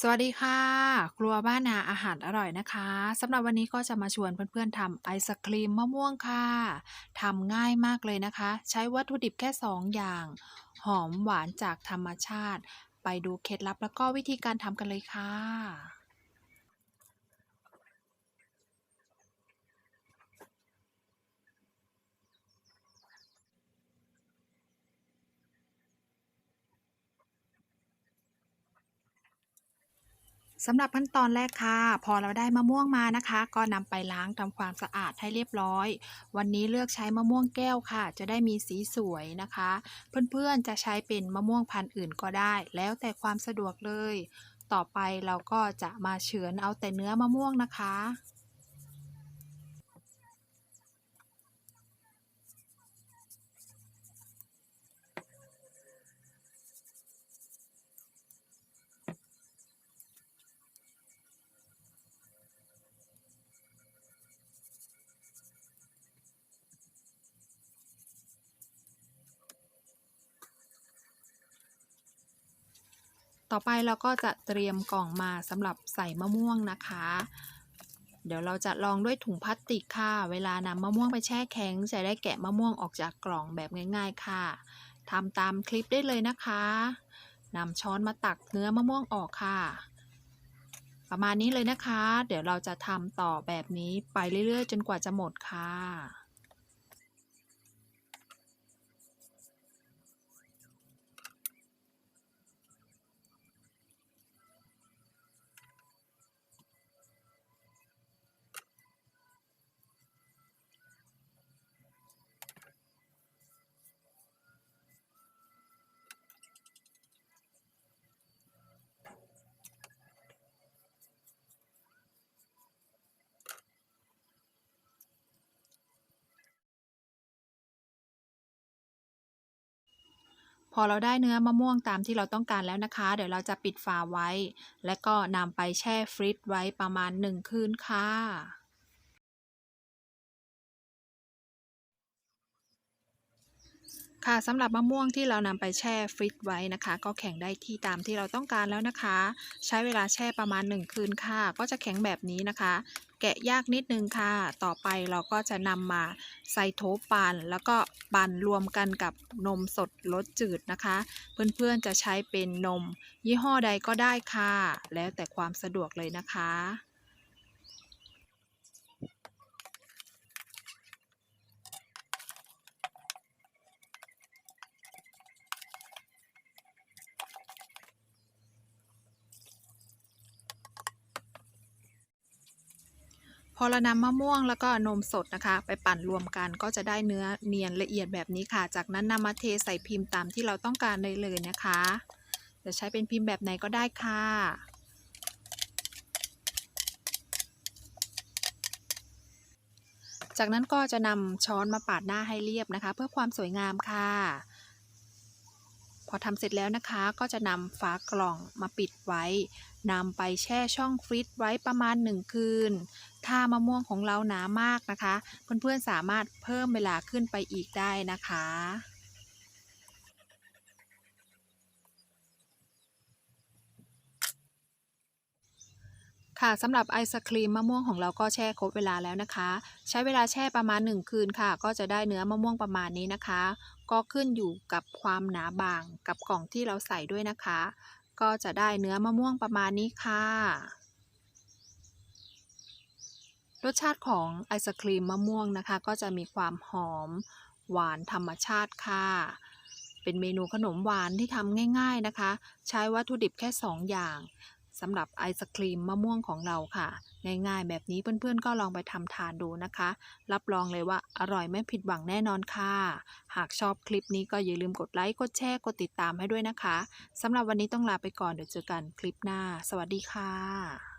สวัสดีค่ะ ครัวบ้านนาอาหารอร่อยนะคะสำหรับวันนี้ก็จะมาชวนเพื่อนๆทำไอศครีมมะม่วงค่ะทำง่ายมากเลยนะคะ ใช้วัตถุดิบแค่ 2 อย่าง หอมหวานจากธรรมชาติ ไปดูเคล็ดลับแล้วก็วิธีการทำกันเลยค่ะ สำหรับขั้นตอนแรกค่ะ พอเราได้มะม่วงมานะคะ ก็นำไปล้างทำความสะอาดให้เรียบร้อย วันนี้เลือกใช้มะม่วงแก้วค่ะ จะได้มีสีสวยนะคะ เพื่อนๆจะใช้เป็นมะม่วงพันธุ์อื่นก็ได้ แล้วแต่ความสะดวกเลย ต่อไปเราก็จะมาเฉือนเอาแต่เนื้อมะม่วงนะคะ ต่อไปเราก็จะเตรียมกล่องมาสำหรับใส่มะม่วงนะคะ เดี๋ยวเราจะลองด้วยถุงพลาสติกค่ะ เวลานำมะม่วงไปแช่แข็ง จะได้แกะมะม่วงออกจากกล่องแบบง่าย ๆค่ะทำตามคลิปได้เลยนะคะนำช้อนมาตักเนื้อมะม่วงออกค่ะ ประมาณนี้เลยนะคะ เดี๋ยวเราจะทำต่อแบบนี้ไปเรื่อยๆ จนกว่าจะหมดค่ะ พอเราได้เนื้อมะม่วงตามที่เราต้องการแล้วนะคะ เดี๋ยวเราจะปิดฝาไว้ และก็นำไปแช่ฟรีซไว้ประมาณ 1 คืนค่ะ ค่ะสำหรับมะม่วงที่เรานำไปแช่ฟรีซไว้นะคะ ก็แข็งได้ที่ตามที่เราต้องการแล้วนะคะ ใช้เวลาแช่ประมาณ 1 คืนค่ะ ก็จะแข็งแบบนี้นะคะ แกะยากนิดนึงค่ะ ต่อไปเราก็จะนำมาใส่โถปั่นแล้วก็ปั่นรวมกันกับนมสดรสจืดนะคะ เพื่อนๆจะใช้เป็นนม ยี่ห้อใดก็ได้ค่ะ แล้วแต่ความสะดวกเลยนะคะ พอเรานำมะม่วงแล้วก็นมสดนะคะ ไปปั่นรวมกันก็จะได้เนื้อเนียนละเอียดแบบนี้ค่ะ จากนั้นนำมาเทใส่พิมพ์ตามที่เราต้องการได้เลยนะคะจะใช้เป็นพิมพ์แบบไหนก็ได้ค่ะจากนั้นก็จะนำช้อนมาปาดหน้าให้เรียบนะคะ เพื่อความสวยงามค่ะ พอทำเสร็จแล้วนะคะก็จะนำฝากล่องมาปิดไว้นำไปแช่ช่องฟรีซไว้ประมาณ 1 คืน ถ้ามะม่วงของเราหนามากนะคะ เพื่อนๆสามารถเพิ่มเวลาขึ้นไปอีกได้นะคะ ค่ะสำหรับไอศครีมมะม่วงของเราก็แช่ครบเวลาแล้วนะคะ ใช้เวลาแช่ประมาณ 1 คืนค่ะ ก็จะได้เนื้อมะม่วงประมาณนี้นะคะ ก็ขึ้นอยู่กับความหนาบางกับกล่องที่เราใส่ด้วยนะคะ ก็จะได้เนื้อมะม่วงประมาณนี้ค่ะ รสชาติของไอศครีมมะม่วงนะคะ ก็จะมีความหอมหวานธรรมชาติค่ะ เป็นเมนูขนมหวานที่ทำง่าย ๆนะคะ ใช้วัตถุดิบแค่ 2 อย่าง สำหรับไอศครีมมะม่วงของเราค่ะ ง่ายๆแบบนี้เพื่อนๆก็ลองไปทำทานดูนะคะ รับรองเลยว่าอร่อยไม่ผิดหวังแน่นอนค่ะ หากชอบคลิปนี้ก็อย่าลืมกดไลค์ กดแชร์ กดติดตามให้ด้วยนะคะสำหรับวันนี้ต้องลาไปก่อนเดี๋ยวเจอกันคลิปหน้า สวัสดีค่ะ